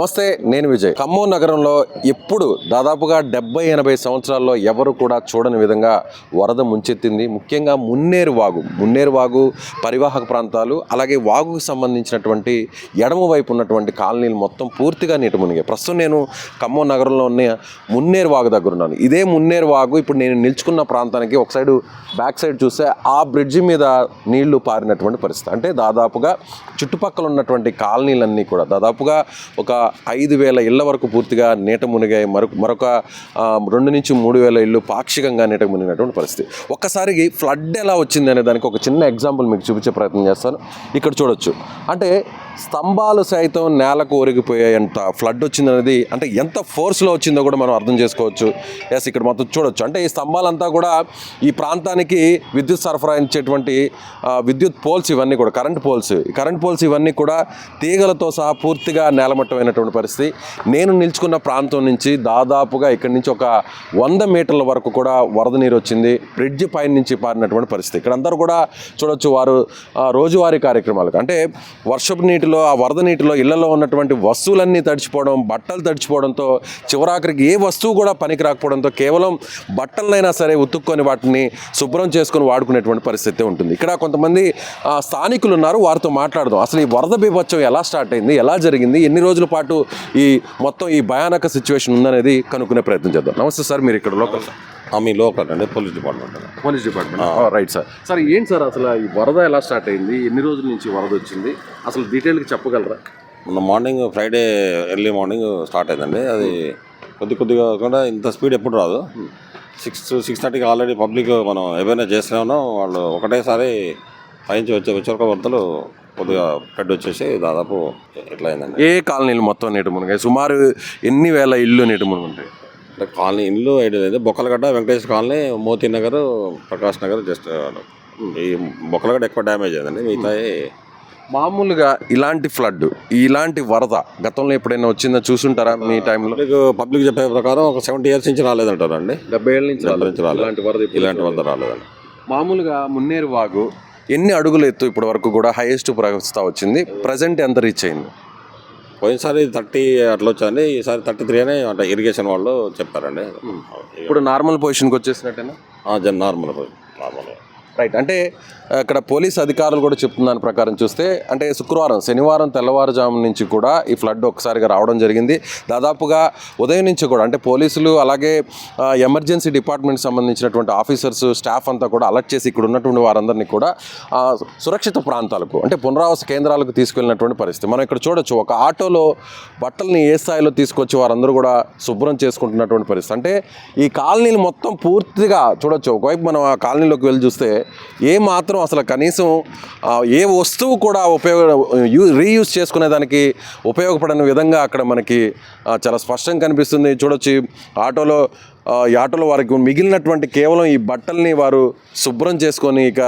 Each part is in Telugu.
నమస్తే నేను విజయ్. ఖమ్మం నగరంలో ఎప్పుడు దాదాపుగా డెబ్బై ఎనభై సంవత్సరాల్లో ఎవరు కూడా చూడని విధంగా వరద ముంచెత్తింది. ముఖ్యంగా మున్నేరు వాగు. మున్నేరు వాగు పరివాహక ప్రాంతాలు అలాగే వాగుకు సంబంధించినటువంటి ఎడమ వైపు ఉన్నటువంటి కాలనీలు మొత్తం పూర్తిగా నీటి మునిగాయి. ప్రస్తుతం నేను ఖమ్మం నగరంలో ఉన్న మున్నేరు వాగు దగ్గర ఉన్నాను. ఇదే మున్నేరు వాగు ఇప్పుడు నేను నిల్చుకున్న ప్రాంతానికి ఒక సైడు బ్యాక్ సైడ్ చూస్తే ఆ బ్రిడ్జి మీద నీళ్ళు పారినటువంటి పరిస్థితి. అంటే దాదాపుగా చుట్టుపక్కల ఉన్నటువంటి కాలనీలన్నీ కూడా దాదాపుగా ఒక ఐదు వేల ఇళ్ళ వరకు పూర్తిగా నీట మునిగాయి. మరొక మరొక రెండు నుంచి మూడు వేల ఇళ్ళు పాక్షికంగా నీట మునిగినటువంటి పరిస్థితి. ఒక్కసారికి ఫ్లడ్ ఎలా వచ్చింది అనే దానికి ఒక చిన్న ఎగ్జాంపుల్ మీకు చూపించే ప్రయత్నం చేస్తాను. ఇక్కడ చూడొచ్చు. అంటే స్తంభాలు సైతం నేలకు ఒరిగిపోయేంత ఫ్లడ్ వచ్చిందనేది అంటే ఎంత ఫోర్స్లో వచ్చిందో కూడా మనం అర్థం చేసుకోవచ్చు. ఎస్ ఇక్కడ మొత్తం చూడొచ్చు. అంటే ఈ స్తంభాలంతా కూడా ఈ ప్రాంతానికి విద్యుత్ సరఫరా ఇచ్చేటువంటి విద్యుత్ పోల్స్ ఇవన్నీ కూడా కరెంట్ పోల్స్. కరెంట్ పోల్స్ ఇవన్నీ కూడా తీగలతో సహా పూర్తిగా నేలమట్టమైనటువంటి పరిస్థితి. నేను నిల్చుకున్న ప్రాంతం నుంచి దాదాపుగా ఇక్కడి నుంచి ఒక వంద మీటర్ల వరకు కూడా వరద నీరు వచ్చింది. బ్రిడ్జ్ పైన నుంచి పారినటువంటి పరిస్థితి. ఇక్కడ అందరూ కూడా చూడొచ్చు వారు రోజువారీ కార్యక్రమాలకు. అంటే వర్షపు నీటి నీటిలో ఆ వరద నీటిలో ఇళ్ళలో ఉన్నటువంటి వస్తువులన్నీ తడిచిపోవడం బట్టలు తడిచిపోవడంతో చివరాఖరికి ఏ వస్తువు కూడా పనికి రాకపోవడంతో కేవలం బట్టలనైనా సరే ఉతుక్కొని వాటిని శుభ్రం చేసుకొని వాడుకునేటువంటి పరిస్థితి ఉంటుంది. ఇక్కడ కొంతమంది స్థానికులు ఉన్నారు వారితో మాట్లాడదాం. అసలు ఈ వరద బీభత్సం ఎలా స్టార్ట్ అయింది? ఎలా జరిగింది? ఎన్ని రోజుల పాటు ఈ మొత్తం ఈ భయానక సిచ్యువేషన్ ఉందనేది కనుక్కునే ప్రయత్నం చేద్దాం. నమస్తే సార్ మీరు ఇక్కడ లోకల్ మీ లోకల్ అండి police department police department right sir sir ఏంటి సార్ అసలు ఈ వరద ఎలా స్టార్ట్ అయింది? ఎన్ని రోజుల నుంచి వరద వచ్చింది? అసలు డీటెయిల్గా చెప్పగలరా? మొన్న morning Friday early morning start అయిందండి. అది కొద్ది కొద్దిగా కాకుండా ఇంత స్పీడ్ ఎప్పుడు రాదు. సిక్స్ సిక్స్ థర్టీకి ఆల్రెడీ పబ్లిక్ మనం ఏవైనా చేస్తూనే ఉన్నాం. వాళ్ళు ఒకటేసారి పైనుంచి వచ్చే వచ్చే వరదలు కొద్దిగా ఫ్లడ్ వచ్చేసి దాదాపు ఇట్లా అయిందండి? ఏ కాలనీలు మొత్తం నీటి మునిగాయి? సుమారు ఎన్ని వేల ఇల్లు నీటి మునుగుంటాయి అంటే కాలనీ ఇల్లు ఐడియా లేదు. బొక్కలగడ్డ వెంకటేశ్వర కాలనీ మోతీ నగర్ ప్రకాష్ నగర్ జస్ట్ ఈ బొక్కలగడ్డ ఎక్కువ డ్యామేజ్ అయిందండి. మిగతా మామూలుగా ఇలాంటి ఫ్లడ్ ఇలాంటి వరద గతంలో ఎప్పుడైనా వచ్చిందో చూసుంటారా మీ టైంలో? పబ్లిక్ పబ్లిక్ చెప్పే ప్రకారం ఒక సెవెంటీ ఇయర్స్ నుంచి రాలేదంటారు అండి డెబ్బై ఏళ్ళ నుంచి రాలేదు. ఇలాంటి వరద ఇలాంటి వరద రాలేదండి. మామూలుగా మున్నేరు వాగు ఎన్ని అడుగులు ఎత్తు ఇప్పటి వరకు కూడా హైయెస్ట్ ప్రవహిస్తా వచ్చింది. ప్రజెంట్ ఎంత రీచ్ అయింది? పోయినసారి థర్టీ అట్లా వచ్చింది ఈసారి థర్టీ త్రీ అని అంటే ఇరిగేషన్ వాళ్ళు చెప్పారండి. ఇప్పుడు నార్మల్ పొజిషన్కి వచ్చేసినట్టేనా? జన్ నార్మల్ నార్మల్ రైట్ అంటే ఇక్కడ పోలీస్ అధికారులు కూడా చెప్తున్న దాని ప్రకారం చూస్తే అంటే శుక్రవారం శనివారం తెల్లవారుజాము నుంచి కూడా ఈ ఫ్లడ్ ఒకసారిగా రావడం జరిగింది. దాదాపుగా ఉదయం నుంచి కూడా అంటే పోలీసులు అలాగే ఎమర్జెన్సీ డిపార్ట్మెంట్ సంబంధించినటువంటి ఆఫీసర్స్ స్టాఫ్ అంతా కూడా అలర్ట్ చేసి ఇక్కడ ఉన్నటువంటి వారందరినీ కూడా సురక్షిత ప్రాంతాలకు అంటే పునరావాస కేంద్రాలకు తీసుకెళ్ళినటువంటి పరిస్థితి. మనం ఇక్కడ చూడొచ్చు ఒక ఆటోలో బట్టల్ని ఏ స్థాయిలో తీసుకొచ్చి వారందరూ కూడా శుభ్రం చేసుకుంటున్నటువంటి పరిస్థితి. అంటే ఈ కాలనీలు మొత్తం పూర్తిగా చూడొచ్చు. ఒకవైపు మనం ఆ కాలనీలోకి వెళ్ళి చూస్తే ఏ మాత్రం అసలు కనీసం ఏ వస్తువు కూడా ఉపయోగ యూ రీయూజ్ చేసుకునే దానికి ఉపయోగపడని విధంగా అక్కడ మనకి చాలా స్పష్టంగా కనిపిస్తుంది. చూడొచ్చు ఆటోలో ఈ ఆటోలో వారికి మిగిలినటువంటి కేవలం ఈ బట్టల్ని వారు శుభ్రం చేసుకొని ఇక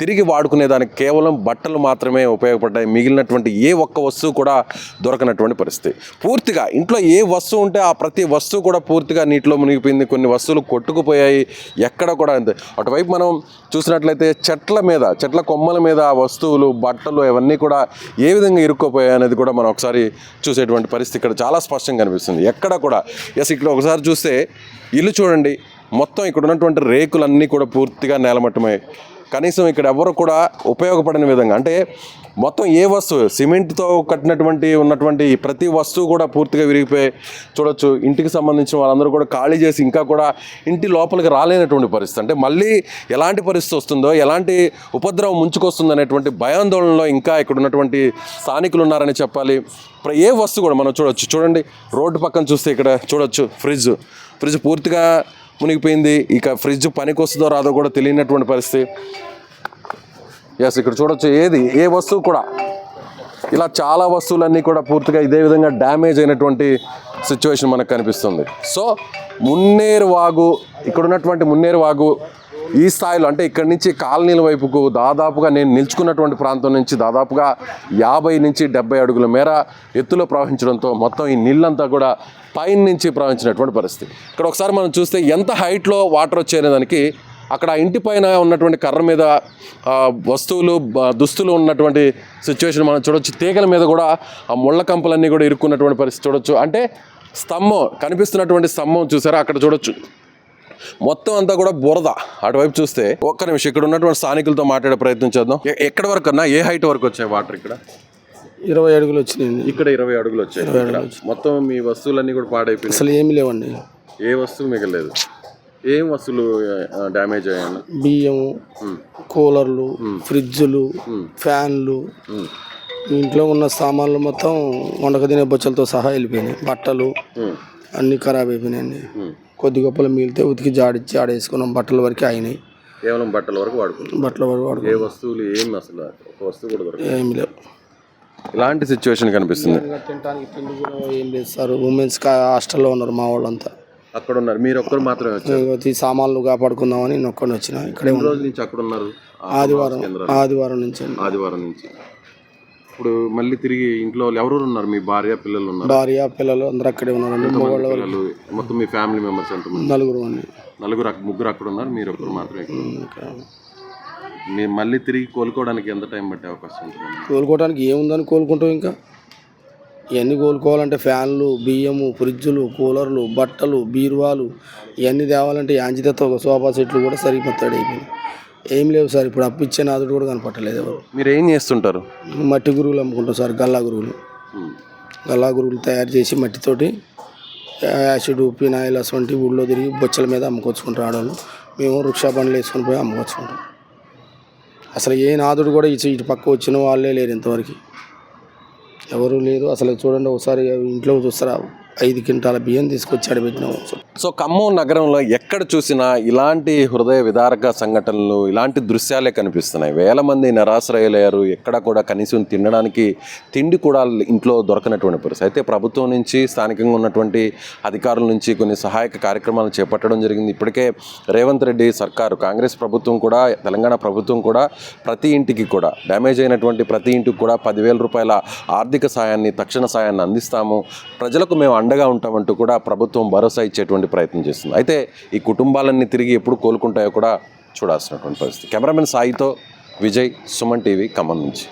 తిరిగి వాడుకునేదానికి కేవలం బట్టలు మాత్రమే ఉపయోగపడ్డాయి. మిగిలినటువంటి ఏ ఒక్క వస్తువు కూడా దొరకనటువంటి పరిస్థితి. పూర్తిగా ఇంట్లో ఏ వస్తువు ఉంటే ఆ ప్రతి వస్తువు కూడా పూర్తిగా నీటిలో మునిగిపోయింది. కొన్ని వస్తువులు కొట్టుకుపోయాయి. ఎక్కడ కూడా అంతే. అటువైపు మనం చూసినట్లయితే చెట్ల మీద చెట్ల కొమ్మల మీద ఆ వస్తువులు బట్టలు ఇవన్నీ కూడా ఏ విధంగా ఇరుక్కుపోయాయి అనేది కూడా మనం ఒకసారి చూసేటువంటి పరిస్థితి ఇక్కడ చాలా స్పష్టంగా కనిపిస్తుంది. ఎక్కడ కూడా. ఎస్ ఇక్కడ ఒకసారి చూస్తే ఇల్లు చూడండి. మొత్తం ఇక్కడ ఉన్నటువంటి రేకులన్నీ కూడా పూర్తిగా నేలమట్టమై కనీసం ఇక్కడ ఎవరు కూడా ఉపయోగపడని విధంగా అంటే మొత్తం ఏ వస్తువు సిమెంట్తో కట్టినటువంటి ఉన్నటువంటి ప్రతి వస్తువు కూడా పూర్తిగా విరిగిపోయి చూడొచ్చు ఇంటికి సంబంధించిన వాళ్ళందరూ కూడా ఖాళీ చేసి ఇంకా కూడా ఇంటి లోపలికి రాలేనటువంటి పరిస్థితి. అంటే మళ్ళీ ఎలాంటి పరిస్థితి వస్తుందో ఎలాంటి ఉపద్రవం ముంచుకొస్తుందో అనేటువంటి భయాందోళనలో ఇంకా ఇక్కడ ఉన్నటువంటి స్థానికులు ఉన్నారని చెప్పాలి. ఏ వస్తువు కూడా మనం చూడొచ్చు. చూడండి రోడ్డు పక్కన చూస్తే ఇక్కడ చూడొచ్చు ఫ్రిడ్జ్. ఫ్రిడ్జ్ పూర్తిగా మునిగిపోయింది. ఇక ఫ్రిడ్జ్ పనికి వస్తుందో రాదో కూడా తెలియనటువంటి పరిస్థితి. ఎస్ ఇక్కడ చూడొచ్చు ఏది ఏ వస్తువు కూడా. ఇలా చాలా వస్తువులన్నీ కూడా పూర్తిగా ఇదే విధంగా డ్యామేజ్ అయినటువంటి సిచ్యువేషన్ మనకు కనిపిస్తుంది. సో మున్నేరు వాగు ఇక్కడ ఉన్నటువంటి మున్నేరు వాగు ఈ స్థాయిలో అంటే ఇక్కడి నుంచి కాలనీల వైపుకు దాదాపుగా నేను నిల్చుకున్నటువంటి ప్రాంతం నుంచి దాదాపుగా యాభై నుంచి డెబ్బై అడుగుల మేర ఎత్తులో ప్రవహించడంతో మొత్తం ఈ నీళ్ళంతా కూడా పైన నుంచి ప్రవహించినటువంటి పరిస్థితి. ఇక్కడ ఒకసారి మనం చూస్తే ఎంత హైట్లో వాటర్ వచ్చేనే దానికి అక్కడ ఇంటి పైన ఉన్నటువంటి కర్ర మీద వస్తువులు దుస్తులు ఉన్నటువంటి సిచ్యువేషన్ మనం చూడొచ్చు. తీగల మీద కూడా ఆ ముళ్ళ కంపలన్నీ కూడా ఇరుక్కున్నటువంటి పరిస్థితి చూడొచ్చు. అంటే స్తంభం కనిపిస్తున్నటువంటి స్తంభం చూసారా? అక్కడ చూడొచ్చు. మొత్తం అంతా కూడా బురద. అటువైపు చూస్తే ఒక్క నిమిషం ఇక్కడ ఉన్నటువంటి స్థానికులతో మాట్లాడే ప్రయత్నం చేద్దాం. ఎక్కడి వరకు అన్నా? ఏ హైట్ వరకు వచ్చాయి వాటర్ ఇక్కడ? ఇరవై అడుగులు వచ్చినాయండి ఇక్కడ ఇరవై అడుగులు వచ్చాయి. మొత్తం మీ వస్తువులన్నీ కూడా పాడైపోయినాయి. అసలు ఏమి లేవండి. ఏ వస్తువు మిగలేదు. ఏం వస్తువులు డ్యామేజ్ అయ్యాయి బియ్యము కూలర్లు ఫ్రిడ్జులు ఫ్యాన్లు. ఇంట్లో ఉన్న సామాన్లు మొత్తం వండక తినే బొచ్చలతో సహా వెళ్ళిపోయినాయి. బట్టలు అన్నీ ఖరాబ్ అయిపోయినాయండి. కొద్ది గొప్పలు మిగిలితే ఉతికి జాడిచ్చి ఆడేసుకున్నాం. బట్టల వరకు అయినాయి. కేవలం బట్టల వరకు వాడుకుంటాం బట్టల వరకు వాడుకో ఏ వస్తువులు ఏం అసలు ఒక వస్తువు కూడా దొరకదు ఏమి లేవు. ఇలాంటి సిచ్యువేషన్ కనిపిస్తుంది. తినడానికి తిండి కూడా ఏం లేదు సార్. ఉమెన్స్ హాస్టల్లో ఉన్నారు మా వాళ్ళంతా. అక్కడ ఉన్నారు. మీరు ఒక్కరు మాత్రమే వచ్చారు. ఈ సామాన్లు కాపాడుకుందామని నొక్కొని వచ్చిన. ఇక్కడే ఎన్ని ఉన్నాం రోజుల నుంచి అక్కడ ఉన్నారు? ఆ ఆదివారం. కేంద్రాలు. ఆదివారం నుంచి. అండి. ఆదివారం నుంచి. ఇప్పుడు మళ్ళీ తిరిగి ఇంట్లో ఎవరెవరు ఉన్నారు? మీ భార్య పిల్లలు ఉన్నారు? భార్య పిల్లలు అందరూ అక్కడే ఉన్నారండి మగవాళ్ళ పిల్లలు? మొత్తం మీ ఫ్యామిలీ మెంబర్స్ ఎంతమంది? నలుగురు అండి. నలుగురు ముగ్గురు అక్కడ ఉన్నారు మీరు ఒక్కరు మాత్రమే ఇక్కడ ఉన్నారు. ఇంకా మీరు మళ్ళీ తిరిగి కోలుకోవడానికి ఎంత టైం పట్టే అవకాశం ఉంటుంది కోలుకోవడానికి ఏముందని కోలుకుంటాం ఇంకా. ఇవన్నీ కోలుకోవాలంటే ఫ్యాన్లు బియ్యము ఫ్రిడ్జులు కూలర్లు బట్టలు బీరువాలు ఇవన్నీ తేవాలంటే యాంచితతో ఒక సోఫా సెట్లు కూడా సరిపోతాడు అయిపోయింది ఏం లేవు సార్ ఇప్పుడు అప్పిచ్చే నాదుడు కూడా కనపట్టలేదు ఎవరు. మీరు ఏం చేస్తుంటారు? మట్టి గురువులు అమ్ముకుంటాం సార్ గల్లా గురువులు. గల్లా గురువులు తయారు చేసి మట్టితోటి యాసిడ్ ఫినాయిల్ అటువంటి ఊళ్ళో తిరిగి బొచ్చల మీద అమ్ముకొచ్చుకుంటాం ఆడవాళ్ళు. మేము వృక్షా బండ్లు వేసుకొని పోయి అమ్ముకొచ్చుకుంటాం. అసలు ఏ నాదుడు కూడా ఇటు ఇటు పక్క వచ్చిన వాళ్ళే లేరు ఇంతవరకు. ఎవరు లేరు అసలు చూడండి ఒకసారి ఇంట్లో చూస్తారా? ఐదు క్వింటాల బియ్యం తీసుకొచ్చి ఆడబెట్టినాము. సో ఖమ్మం నగరంలో ఎక్కడ చూసినా ఇలాంటి హృదయ విదారక సంఘటనలు ఇలాంటి దృశ్యాలే కనిపిస్తున్నాయి. వేల మంది నిరాశ్రయులయ్యారు. ఎక్కడ కూడా కనీసం తినడానికి తిండి కూడా ఇంట్లో దొరకనటువంటి పరిస్థితి. అయితే ప్రభుత్వం నుంచి స్థానికంగా ఉన్నటువంటి అధికారుల నుంచి కొన్ని సహాయక కార్యక్రమాలు చేపట్టడం జరిగింది. ఇప్పటికే రేవంత్ రెడ్డి సర్కారు కాంగ్రెస్ ప్రభుత్వం కూడా తెలంగాణ ప్రభుత్వం కూడా ప్రతి ఇంటికి కూడా డ్యామేజ్ అయినటువంటి ప్రతి ఇంటికి కూడా పదివేల రూపాయల ఆర్థిక సాయాన్ని తక్షణ సాయాన్ని అందిస్తాము. ప్రజలకు మేము అండగా ఉంటామంటూ కూడా ప్రభుత్వం భరోసా ఇచ్చేటువంటి ప్రయత్నం చేస్తుంది. అయితే ఈ కుటుంబాలన్నీ తిరిగి ఎప్పుడు కోలుకుంటాయో కూడా చూడాల్సినటువంటి పరిస్థితి. కెమెరామెన్ సాయితో విజయ్ సుమన్ టీవీ ఖమ్మం నుంచి.